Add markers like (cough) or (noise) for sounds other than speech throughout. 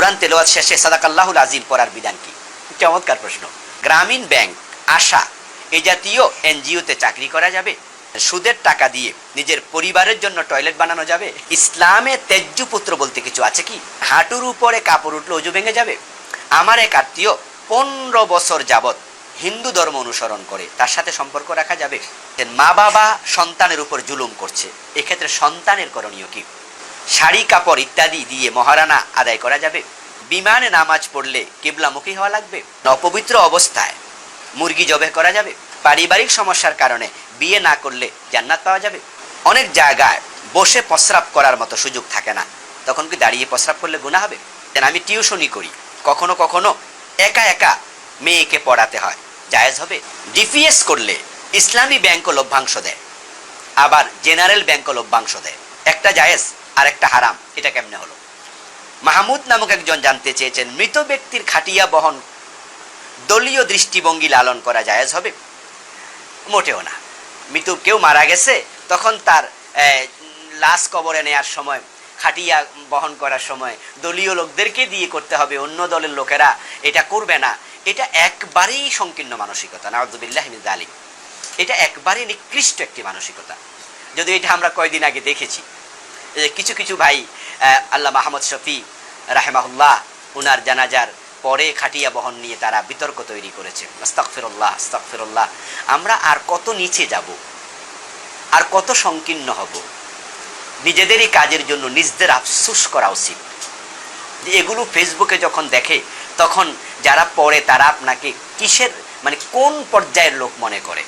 কোরআন তেলোয়াত শেষে সাদাকাল্লাহুল আজিম পড়ার বিধান কি? চমৎকার প্রশ্ন। গ্রামীণ ব্যাংক, আশা এই জাতীয় এনজিওতে চাকরি করা যাবে? সুদের টাকা দিয়ে নিজের পরিবারের জন্য টয়লেট বানানো যাবে? ইসলামে তেজ্য পুত্র বলতে কিছু আছে কি? হাঁটুর উপরে কাপড় উঠলে অজু ভেঙে যাবে? আমার এক আত্মীয় পনেরো বছর যাবত হিন্দু ধর্ম অনুসরণ করে, তার সাথে সম্পর্ক রাখা যাবে? মা বাবা সন্তানের উপর জুলুম করছে। এক্ষেত্রে সন্তানের করণীয় কি? শাড়ি, কাপড় ইত্যাদি দিয়ে মহারানা আদায় করা যাবে। বিমানে নামাজ পড়লে কেবলামুখী হওয়া লাগবে। অপবিত্র অবস্থায় মুরগি জবে করা যাবে। পারিবারিক সমস্যার কারণে বিয়ে না করলে জান্নাত পাওয়া যাবে। অনেক জায়গায় বসে প্রস্রাব করার মতো সুযোগ থাকে না। তখন কি দাঁড়িয়ে প্রস্রাব করলে গুণা হবে? আমি টিউশনই করি। কখনো কখনো একা একা মেয়েকে পড়াতে হয়। জায়েজ হবে? ডিপিএস করলে ইসলামী ব্যাংকও লভ্যাংশ দেয়। আবার জেনারেল ব্যাংকও লভ্যাংশ দেয়। একটা জায়েজ আর একটা হারাম, এটা কেমনে হলো? মাহমুদ নামক একজন জানতে চেয়েছেন, মৃত ব্যক্তির খাটিয়া বহন দলীয় দৃষ্টিভঙ্গি লালন করা জায়েজ হবে? মোটেও না। মৃত কেউ মারা গেছে, তখন তার লাশ কবরে নেয়ার সময়, খাটিয়া বহন করার সময় দলীয় লোকদেরকে দিয়ে করতে হবে, অন্য দলের লোকেরা এটা করবে না। এটা একবারেই সংকীর্ণ মানসিকতা, নাউজুবিল্লাহ মিন জালিম এটা একবারে নিকৃষ্ট একটি মানসিকতা। যদি এটা আমরা কয়দিন আগে দেখেছি। কিছু কিছু ভাই আল্লাহ মাহমদ শফি রাহেমাহুল্লাহ, উনার জানাজার পরে খাটিয়া বহন নিয়ে তারা বিতর্ক তৈরি করেছে। আস্তাকফিরুল্লাহ আস্তাকফিরুল্লাহ আমরা আর কত নিচে যাব? আর কত সংকীর্ণ হব? নিজেদেরই কাজের জন্য নিজদের আফসুস করা উচিত। যে এগুলো ফেসবুকে যখন দেখে, তখন যারা পড়ে, তারা আপনাকে কিসের মানে কোন পর্যায়ের লোক মনে করে?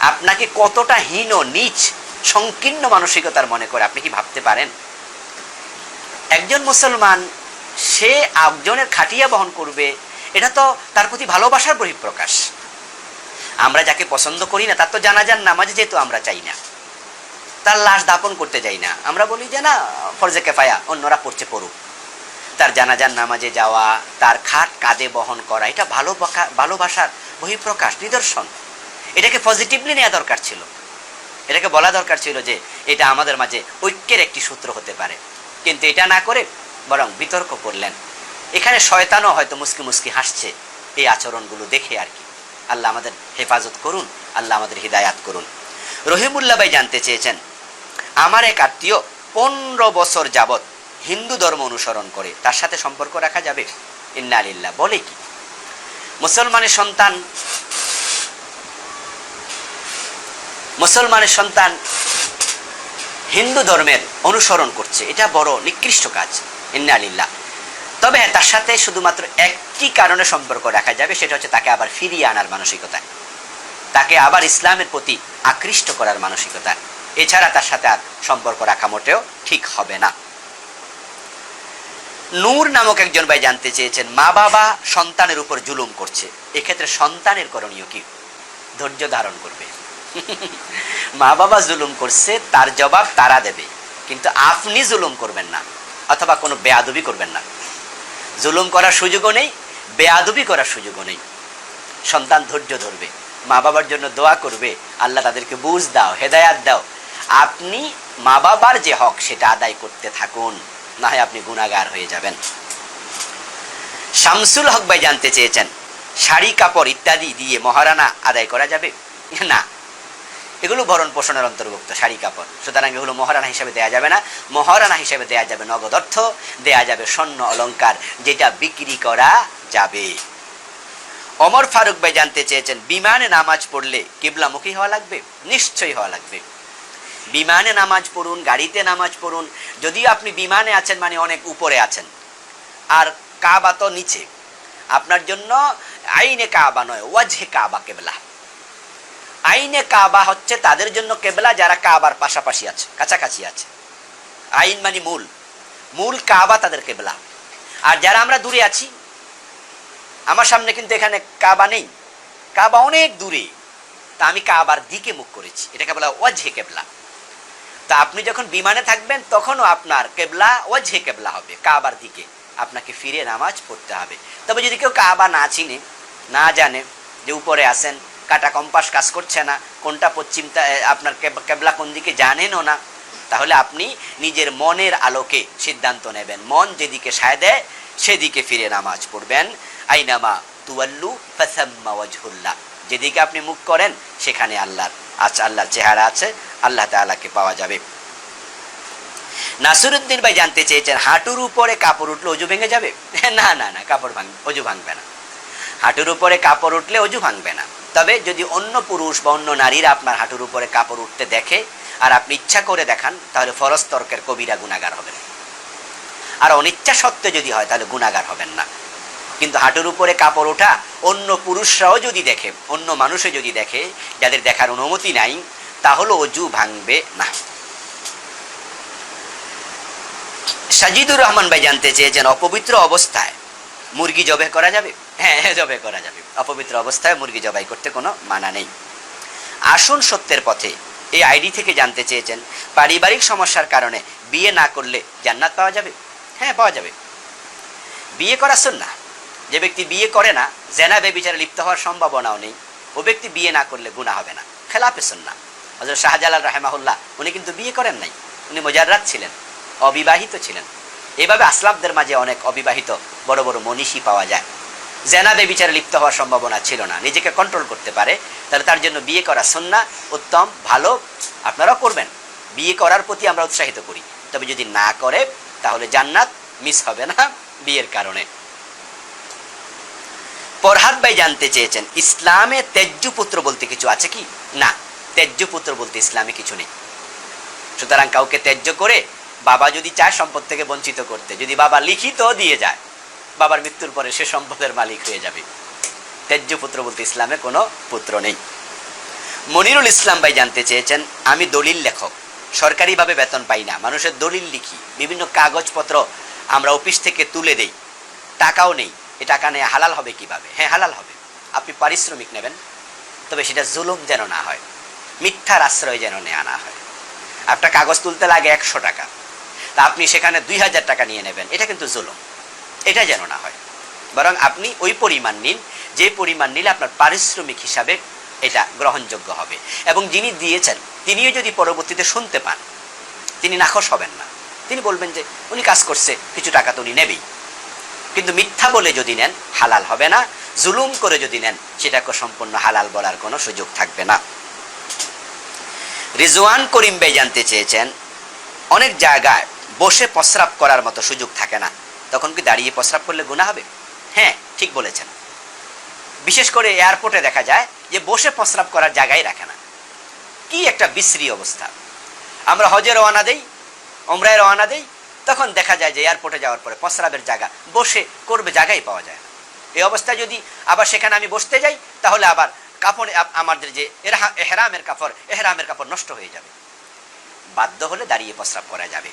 আপনাকে কতটা হীন নিচ সংকীর্ণ মানসিকতার মনে করে, আপনি কি ভাবতে পারেন? একজন মুসলমান, সে একজনের খাটিয়া বহন করবে, এটা তো তার প্রতি ভালোবাসার বহিঃপ্রকাশ। আমরা যাকে পছন্দ করি না, তার তো জানাজার নামাজে যেহেতু আমরা চাই না। তার লাশ দাপন করতে যাই না। আমরা বলি যে, না, ফরজে কেফায়া, অন্যরা পড়ছে পড়ুক। তার জানাজার নামাজে যাওয়া, তার খাট কাঁধে বহন করা, এটা ভালো ভালোবাসার বহিঃপ্রকাশ, নিদর্শন। এটাকে পজিটিভলি নেওয়া দরকার ছিল। এটাকে বলা দরকার ছিল যে এটা আমাদের মাঝে ঐক্যের একটি সূত্র হতে পারে। কিন্তু এটা না করে বরং বিতর্ক করলেন। এখানে শয়তানও হয়তো মুসকি মুসকি হাসছে এই আচরণগুলো দেখে আর কি। আল্লাহ আমাদের হেফাজত করুন, আল্লাহ আমাদের হিদায়াত করুন। রহিমুল্লাহ ভাই জানতে চেয়েছেন, আমার এক আত্মীয় পনেরো বছর যাবৎ হিন্দু ধর্ম অনুসরণ করে, তার সাথে সম্পর্ক রাখা যাবে? ইন্না আলিল্লাহ বলে কি? মুসলমানের সন্তান মুসলমানের সন্তান হিন্দু ধর্মের অনুসরণ করছে। এটা বড় নিকৃষ্ট কাজ। ইন্না আলিল্লাহ তবে তার সাথে শুধুমাত্র একটি কারণে সম্পর্ক রাখা যাবে, সেটা হচ্ছে তাকে আবার ফিরিয়ে আনার মানসিকতা। তাকে আবার ইসলামের প্রতি আকৃষ্ট করার মানসিকতা। এছাড়া তার সাথে আর সম্পর্ক রাখা মোটেও ঠিক হবে না। নূর নামক একজন ভাই জানতে চেয়েছেন, মা বাবা সন্তানের উপর জুলুম করছে। এক্ষেত্রে সন্তানের করণীয় কি? ধৈর্য ধারণ করবে। (laughs) মা বাবা জুলুম করছে, তার জবাব তারা দেবে। কিন্তু আপনি জুলুম করবেন না, অথবা কোনো বেয়াদবি করবেন না। জুলুম করার সুযোগও নেই, বেয়াদবি করার সুযোগও নেই। সন্তান ধৈর্য ধরবে, মা বাবার জন্য দোয়া করবে, আল্লাহ তাদেরকে বুঝ দাও, হেদায়াত দাও। আপনি মা বাবার যে হক, সেটা আদায় করতে থাকুন, না হয় আপনি গুণাগার হয়ে যাবেন। শামসুল হক ভাই জানতে চেয়েছেন, শাড়ি, কাপড় ইত্যাদি দিয়ে মহারানা আদায় করা যাবে? না এগুলো ভরণ পোষণের অন্তর্ভুক্ত, শাড়ি, কাপড়। সুতরাং এগুলো মহারানা হিসাবে দেয়া যাবে না। মহারানা হিসাবে দেয়া যাবে নগদ অর্থ, দেয়া যাবে স্বর্ণ অলংকার যেটা বিক্রি করা যাবে। অমর ফারুক ভাই জানতে চেয়েছেন, বিমানে নামাজ পড়লে কিবলামুখী হওয়া লাগবে? নিশ্চয়ই হওয়া লাগবে। বিমানে নামাজ পড়ুন, গাড়িতে নামাজ পড়ুন, যদিও আপনি বিমানে আছেন মানে অনেক উপরে আছেন। আর কাবা তো নিচে। আপনার জন্য আইনে কাবা নয়, ওয়াজহে কাবা কেবলা। আইনে কাবা হচ্ছে তাদের জন্য কেবলা যারা কাবার পাশাপাশি আছে, কাছাকাছি আছে। আইন মানে মূল। মূল কাবা তাদের কেবলা। আর যারা আমরা দূরে আছি, আমার সামনে কিন্তু এখানে কাবা নেই। কাবা অনেক দূরে। তা আমি কাবার দিকে মুখ করেছি। এটাকে বলা ওয়াজহে কেবলা। তা আপনি যখন বিমানে থাকবেন, তখনও আপনার কেবলা ওয়াজহে কেবলা হবে। কাবার দিকে আপনাকে ফিরে নামাজ পড়তে হবে। তবে যদি কেউ কাবা না চিনে, না জানে যে উপরে আসেন কাটা কম্পাস কাজ করছে না, কোনটা পশ্চিম আপনার কেব- কেবলা কোন দিকে জানেনও না। তাহলে আপনি নিজের মনের আলোকে সিদ্ধান্ত নেবেন। মন যেদিকে সায় দেয়, সেদিকে ফিরে নামাজ পড়বেন। আইনামা তুয়াল্লু ফাসাম্মা ওয়াজহুল্লাহ যেদিকে আপনি মুখ করেন, সেখানে আল্লাহর আচ্ছা আল্লাহর চেহারা আছে, আল্লাহ তাআলাকে পাওয়া যাবে। নাসিরুদ্দিন ভাই জানতে চেয়েছেন, হাঁটুর উপরে কাপড় উঠলে অজু ভেঙে যাবে? (laughs) না না না, কাপড় ভাঙ, অজু ভাঙবে না। হাঁটুর উপরে কাপড় উঠলে অজু ভাঙবে না। তবে যদি অন্য পুরুষ বা অন্য নারীরা আপনার হাঁটুর উপরে কাপড় উঠতে দেখে আর আপনি ইচ্ছা করে দেখান, তাহলে ফরজ তর্কের কবিরা গুণাগার হবেন। আর অনিচ্ছা সত্ত্বে যদি হয়, তাহলে গুণাগার হবেন না। কিন্তু হাঁটুর উপরে কাপড় ওঠা, অন্য পুরুষরাও যদি দেখে, অন্য মানুষে যদি দেখে, যাদের দেখার অনুমতি নাই, তাহলে অজু ভাঙবে না। সাজিদুর রহমান ভাই জানতে চেয়েছেন, অপবিত্র অবস্থায় মুরগি জবে করা যাবে? হ্যাঁ হ্যাঁ জবে করা যাবে। অপবিত্র অবস্থায় মুরগি জবাই করতে কোনো মানা নেই। আসুন সত্যের পথে। এই আইডি থেকে জানতে চেয়েছেন। পারিবারিক সমস্যার কারণে বিয়ে না করলে জান্নাত পাওয়া যাবে? হ্যাঁ পাওয়া যাবে। বিয়ে করা না যে ব্যক্তি বিয়ে করে না, জেনা, বেবিচারে লিপ্ত হওয়ার সম্ভাবনাও নেই। ও ব্যক্তি বিয়ে না করলে গুণা হবে না। খেলাফে না হজরত শাহজালাল রাহেমাহুল্লাহ, উনি কিন্তু বিয়ে করেন নাই। উনি মোজাররাত ছিলেন। অবিবাহিত ছিলেন। এভাবে আসলামদের মাঝে অনেক অবিবাহিত বড় বড় মনীষী পাওয়া যায়। জেনাদে বিচারে লিপ্ত হওয়ার সম্ভাবনা ছিল না। নিজেকে কন্ট্রোল করতে পারে, তাহলে তার জন্য বিয়ে করা সন্না উত্তম, ভালো, আপনারাও করবেন। বিয়ে করার প্রতি আমরা উৎসাহিত করি। তবে যদি না করে, তাহলে জান্নাত মিস হবে না বিয়ের কারণে। পরহাত ভাই জানতে চেয়েছেন, ইসলামে তেজ্য পুত্র বলতে কিছু আছে কি? না তেজ্য পুত্র বলতে ইসলামে কিছু নেই। সুতরাং কাউকে ত্যায্য করে বাবা যদি চায় সম্পদ থেকে বঞ্চিত করতে, যদি বাবা লিখিত দিয়ে যায়, বাবার মৃত্যুর পরে সে সম্পদের মালিক হয়ে যাবে। ত্যায্য পুত্র বলতে ইসলামে কোনো পুত্র নেই। মনিরুল ইসলাম ভাই জানতে চেয়েছেন, আমি দলিল লেখক, সরকারিভাবে বেতন পাই না, মানুষের দলিল লিখি, বিভিন্ন কাগজপত্র আমরা অফিস থেকে তুলে দেই, টাকাও নেই, এ টাকা নেই হালাল হবে কীভাবে? হ্যাঁ হালাল হবে। আপনি পারিশ্রমিক নেবেন, তবে সেটা জুলুম যেন না হয়, মিথ্যার আশ্রয় যেন নেওয়া না হয়। একটা কাগজ তুলতে লাগে একশো টাকা। তা আপনি সেখানে দুই হাজার টাকা নিয়ে নেবেন। এটা কিন্তু জুলুম। এটা যেন না হয়। বরং আপনি ওই পরিমাণ নিন, যে পরিমাণ নিলে আপনার পারিশ্রমিক হিসাবে এটা গ্রহণযোগ্য হবে। এবং যিনি দিয়েছেন, তিনিও যদি পরবর্তীতে শুনতে পান, তিনি নাখোশ হবেন না। তিনি বলবেন যে, উনি কাজ করছে, কিছু টাকা তো উনি নেবেই। কিন্তু মিথ্যা বলে যদি নেন, হালাল হবে না। জুলুম করে যদি নেন, সেটাকে সম্পূর্ণ হালাল বলার কোনো সুযোগ থাকবে না। রিজওয়ান করিম ভাই জানতে চেয়েছেন, অনেক জায়গায় বসে প্রস্রাব করার মতো সুযোগ থাকে না। তখন কি দাঁড়িয়ে প্রস্রাব করলে গুণা হবে? হ্যাঁ ঠিক বলেছেন। বিশেষ করে এয়ারপোর্টে দেখা যায় যে বসে প্রস্রাব করার জায়গায় রাখে না। কি একটা বিশ্রী অবস্থা। আমরা হজে রওনা দেই ওমরায় রওনা দেই, তখন দেখা যায় যে এয়ারপোর্টে যাওয়ার পরে প্রস্রাবের জায়গা বসে করবে জায়গাই পাওয়া যায় না। এই অবস্থায় যদি আবার সেখানে আমি বসতে যাই, তাহলে আবার কাপড় আমাদের যে এহরামের কাপড় এহরামের কাপড় নষ্ট হয়ে যাবে। বাধ্য হলে দাঁড়িয়ে প্রস্রাব করা যাবে।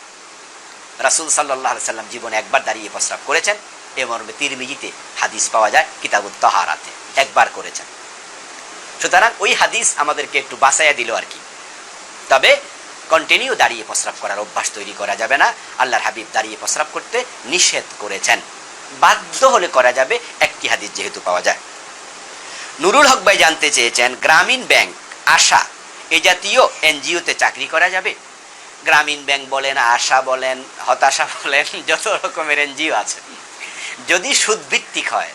রাসুল সাল্লাহ সাল্লাম জীবনে একবার দাঁড়িয়ে প্রস্রাব করেছেন এ মর্মে তিরমিজিতে হাদিস পাওয়া যায় কিতাবুত তাহারাতে, একবার করেছেন। সুতরাং ওই হাদিস আমাদেরকে একটু বাঁচাইয়া দিল আর কি। তবে কন্টিনিউ দাঁড়িয়ে প্রস্রাব করার অভ্যাস তৈরি করা যাবে না, আল্লাহর হাবিব দাঁড়িয়ে প্রস্রাব করতে নিষেধ করেছেন। বাধ্য হলে করা যাবে, একটি হাদিস যেহেতু পাওয়া যায়। নুরুল হক ভাই জানতে চেয়েছেন, গ্রামীণ ব্যাংক, আশা, এ জাতীয় এনজিওতে চাকরি করা যাবে? গ্রামীণ ব্যাংক বলেন, আশা বলেন, হতাশা বলেন, (laughs) যত রকমের এনজিও আছে। যদি সুদভিত্তিক হয়,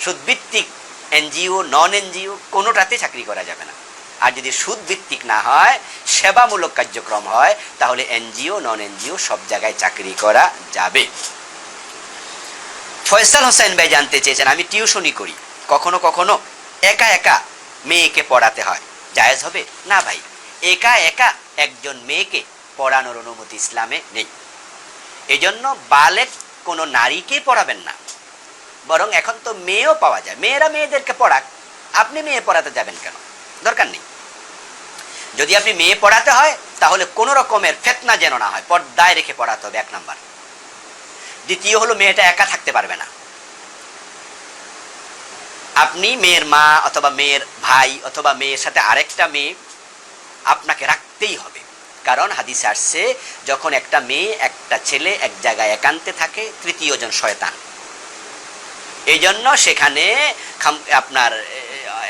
সুদভিত্তিক এনজিও, নন এনজিও কোনোটাতে চাকরি করা যাবে না। আর যদি সুদভিত্তিক না হয়, সেবামূলক কার্যক্রম হয়, তাহলে এনজিও, নন এনজিও, সব জায়গায় চাকরি করা যাবে। ফয়সাল হোসেন ভাই জানতে চেয়েছেন, আমি টিউশনি করি। কখনো কখনো একা একা মেয়েকে পড়াতে হয়। জায়েজ হবে? না ভাই, একা একা একজন মেয়েকে পড়ানোর অনুমতি ইসলামে নেই। এজন্য বালেক কোনো নারীকে পড়াবেন না। বরং এখন তো মেয়েও পাওয়া যায়। মেয়েরা মেয়েদেরকে পড়াক। আপনি মেয়ে পড়াতে যাবেন কেন? দরকার নেই। যদি আপনি মেয়ে পড়াতে হয়, তাহলে কোনো রকমের ফেতনা যেন না হয়। পর্দায় রেখে পড়াতে হবে, এক নাম্বার। দ্বিতীয় হলো, মেয়েটা একা থাকতে পারবে না। আপনি মেয়ের মা অথবা মেয়ের ভাই অথবা মেয়ের সাথে আরেকটা মেয়ে আপনাকে রাখতেই হবে। কারণ হাদিসে আসছে, যখন একটা মেয়ে একটা ছেলে এক জায়গায় একান্তে থাকে, তৃতীয় জন শয়তান। এই জন্য সেখানে আপনার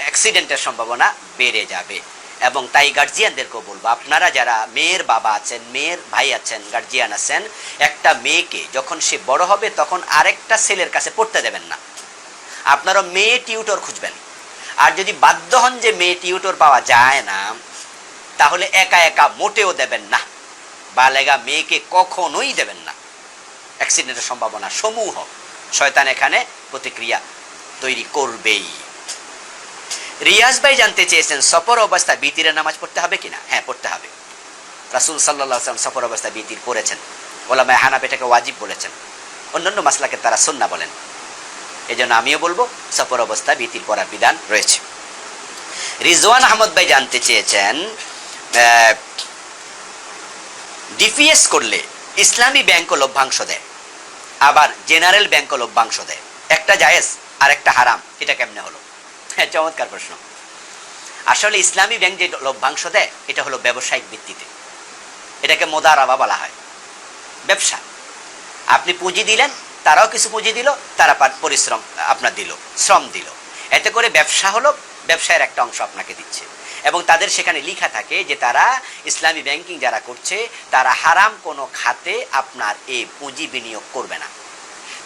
অ্যাক্সিডেন্টের সম্ভাবনা বেড়ে যাবে। এবং তাই গার্জিয়ানদেরকেও বলব, আপনারা যারা মেয়ের বাবা আছেন, মেয়ের ভাই আছেন গার্জিয়ান আছেন, একটা মেয়েকে যখন সে বড় হবে, তখন আরেকটা ছেলের কাছে পড়তে দেবেন না। আপনারা মেয়ে টিউটর খুঁজবেন। আর যদি বাধ্য হন যে মেয়ে টিউটর পাওয়া যায় না তাহলে একা একা মোটেও দেবেন না। বালেগা মেয়েকে কখনোই দেবেন না। অ্যাক্সিডেন্টের সম্ভাবনা সমূহ শয়তান এখানে প্রতিক্রিয়া তৈরি করবেই। রিয়াজ ভাই জানতে চেয়েছেন, সফর অবস্থায় বিতিরের নামাজ পড়তে হবে কিনা? হ্যাঁ পড়তে হবে। রাসুল সাল্লাহ আসলাম সফর অবস্থায় বিতির পড়েছেন ওলামায় হানাব এটাকে ওয়াজিব বলেছেন। অন্যান্য মাসলাকে তারা সন্না বলেন। এই জন্য আমিও বলব, সফর অবস্থায় বিতির পড়ার বিধান রয়েছে। রিজওয়ান আহমদ ভাই জানতে চেয়েছেন ডিপিএস করলে ইসলামী ব্যাংকও লভ্যাংশ দেয়, আবার জেনারেল ব্যাংকও লভ্যাংশ দেয়। একটা জায়েজ আর একটা হারাম। এটা কেমনে হলো? হ্যাঁ চমৎকার প্রশ্ন। আসলে ইসলামী ব্যাংক যে লভ্যাংশ দেয়, এটা হলো ব্যবসায়িক ভিত্তিতে। এটাকে মোদারাবা বলা হয়। ব্যবসা। আপনি পুঁজি দিলেন, তারাও কিছু পুঁজি দিল, তারা পরিশ্রম, আপনার দিল, শ্রম দিল। এতে করে ব্যবসা হলো, ব্যবসায়ের একটা অংশ আপনাকে দিচ্ছে। এবং তাদের সেখানে লেখা থাকে যে তারা ইসলামী ব্যাংকিং যারা করছে, তারা হারাম কোনো খাতে আপনার এই পুঁজি বিনিয়োগ করবে না।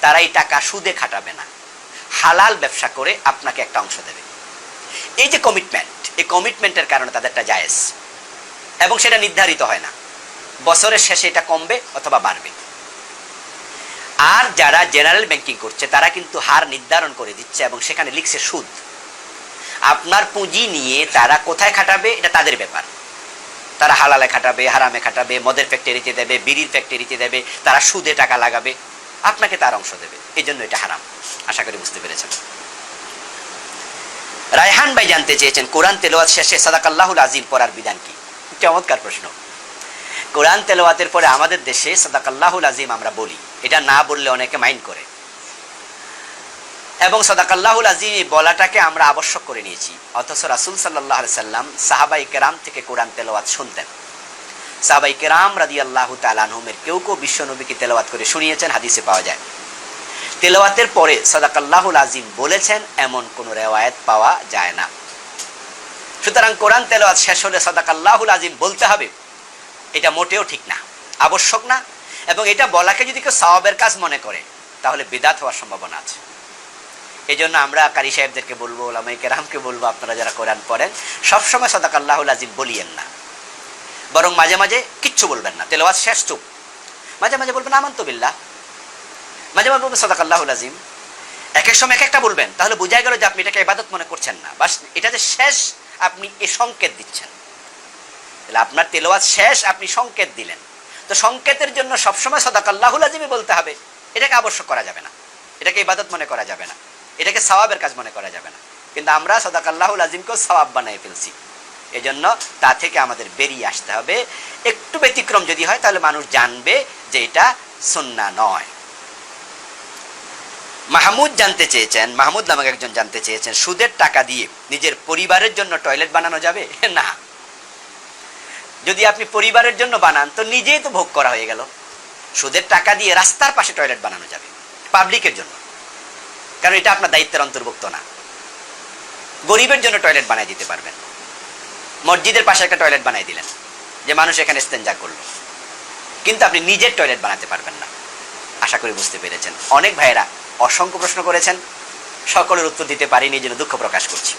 তারা এই টাকা সুদে খাটাবে না। হালাল ব্যবসা করে আপনাকে একটা অংশ দেবে। এই যে কমিটমেন্ট এই কমিটমেন্টের কারণে তাদেরটা জায়েজ। এবং সেটা নির্ধারিত হয় না। বছরের শেষে এটা কমবে অথবা বাড়বে। আর যারা জেনারেল ব্যাংকিং করছে, তারা কিন্তু হার নির্ধারণ করে দিচ্ছে এবং সেখানে লিখছে সুদ। আপনার পুঁজি নিয়ে তারা কোথায় খাটাবে, এটা তাদের ব্যাপার। তারা হালালে খাটাবে, হারামে খাটাবে, মদের ফ্যাক্টরিতে দেবে, বিড়ির ফ্যাক্টরিতে দেবে, তারা সুদে টাকা লাগাবে, আপনাকে তার অংশ দেবে। এই জন্য এটা হারাম। আশা করি বুঝতে পেরেছেন। রায়হান ভাই জানতে চেয়েছেন, কোরআন তেলোয়াত শেষে সাদাকাল্লাহুল আজিম পড়ার বিধান কি? চমৎকার প্রশ্ন। কোরআন তেলাওয়াতের পরে আমাদের দেশে সাদাকাল্লাহুল আজিম আমরা বলি। এটা না বললে অনেকে মাইন্ড করে। এবং সদাকাল্লাহুল আজিম বলাটাকে আমরা আবশ্যক করে নিয়েছি। অথচ রাসুল সাল্লাহ সাল্লাম সাহাবাই কেরাম থেকে কোরআন তেলাওয়াত শুনতেন। সাহাবাই কেরাম রাদি আল্লাহ তালানহুমের কেউ কেউ বিশ্বনবীকে তেলাওয়াত করে শুনিয়েছেন, হাদিসে পাওয়া যায়। তেলাওয়াতের পরে সদাকাল্লাহুল আজিম বলেছেন, এমন কোনো রেওয়ায়ত পাওয়া যায় না। সুতরাং কোরআন তেলাওয়াত শেষ হলে সদাকাল্লাহুল আজিম বলতে হবে, এটা মোটেও ঠিক না, আবশ্যক না। এবং এটা বলাকে যদি কেউ সওয়াবের কাজ মনে করে, তাহলে বিদাত হওয়ার সম্ভাবনা আছে। এই জন্য আমরা কারি সাহেবদেরকে বলব, ওলামাই কেরামকে বলব, আপনারা যারা কোরআন পড়েন, সবসময় সদাক আল্লাহুল আজিম বলিয়েন না। বরং মাঝে মাঝে কিচ্ছু বলবেন না, তেলাওয়াত শেষ চুপ। মাঝে মাঝে বলবেন আমন্ত বিল্লাহ মাঝে মাঝে বলবেন সদাক আল্লাহুল আজিম এক এক সময় এক একটা বলবেন, তাহলে বোঝা গেল যে আপনি এটাকে ইবাদত মনে করছেন না। বাস, এটা যে শেষ, আপনি এ সংকেত দিচ্ছেন। তাহলে আপনার তেলাওয়াত শেষ, আপনি সংকেত দিলেন। তো সংকেতের জন্য সবসময় সদাক আল্লাহুল আজিমই বলতে হবে। এটাকে আবশ্যক করা যাবে না। এটাকে ইবাদত মনে করা যাবে না। এটাকে সওয়াবের কাজ মনে করা যাবে না। কিন্তু আমরা সদাক আল্লাহুল আজিমকেও সওয়াব বানিয়ে ফেলছি। এজন্য তা থেকে আমাদের বেরিয়ে আসতে হবে। একটু ব্যতিক্রম যদি হয়, তাহলে মানুষ জানবে যে এটা সন্না নয়। মাহমুদ জানতে চেয়েছেন, মাহমুদ নামক একজন জানতে চেয়েছেন, সুদের টাকা দিয়ে নিজের পরিবারের জন্য টয়লেট বানানো যাবে? (laughs) না। যদি আপনি পরিবারের জন্য বানান, তো নিজেই তো ভোগ করা হয়ে গেল। সুদের টাকা দিয়ে রাস্তার পাশে টয়লেট বানানো যাবে, পাবলিকের জন্য। কারণ এটা আপনার দায়িত্বের অন্তর্ভুক্ত না। গরিবের জন্য টয়লেট বানাই দিতে পারবেন। মসজিদের পাশে একটা টয়লেট বানাই দিলেন, যে মানুষ এখানে স্তেঞ্জা করল। কিন্তু আপনি নিজের টয়লেট বানাতে পারবেন না। আশা করি বুঝতে পেরেছেন। অনেক ভাইয়েরা অসংখ্য প্রশ্ন করেছেন, সকলের উত্তর দিতে পারিনি জন্য দুঃখ প্রকাশ করছি।